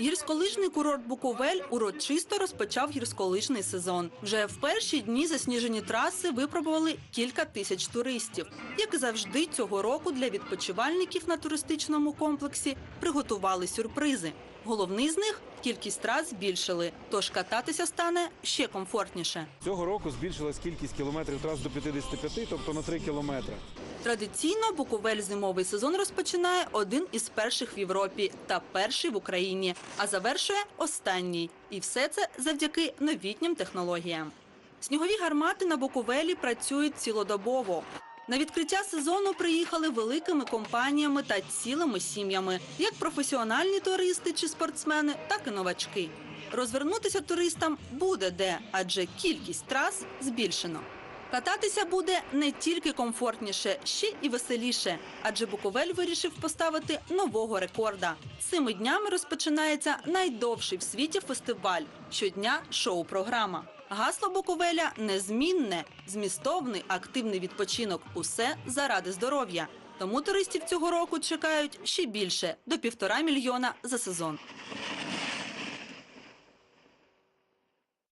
Гірськолижний курорт Буковель урочисто розпочав гірськолижний сезон. Вже в перші дні засніжені траси випробували кілька тисяч туристів. Як і завжди, цього року для відпочивальників на туристичному комплексі приготували сюрпризи. Головний з них кількість трас збільшили, тож кататися стане ще комфортніше. Цього року збільшилась кількість кілометрів трас до 55, тобто на 3 кілометри. Традиційно Буковель зимовий сезон розпочинає один із перших в Європі та перший в Україні, а завершує останній. І все це завдяки новітнім технологіям. Снігові гармати на Буковелі працюють цілодобово. На відкриття сезону приїхали великими компаніями та цілими сім'ями, як професіональні туристи чи спортсмени, так і новачки. Розвернутися туристам буде де, адже кількість трас збільшено. Кататися буде не тільки комфортніше, ще і веселіше, адже Буковель вирішив поставити нового рекорда. Цими днями розпочинається найдовший в світі фестиваль. Щодня шоу-програма. Гасло Буковеля незмінне, змістовний, активний відпочинок. Усе заради здоров'я. Тому туристів цього року чекають ще більше до півтора мільйона за сезон.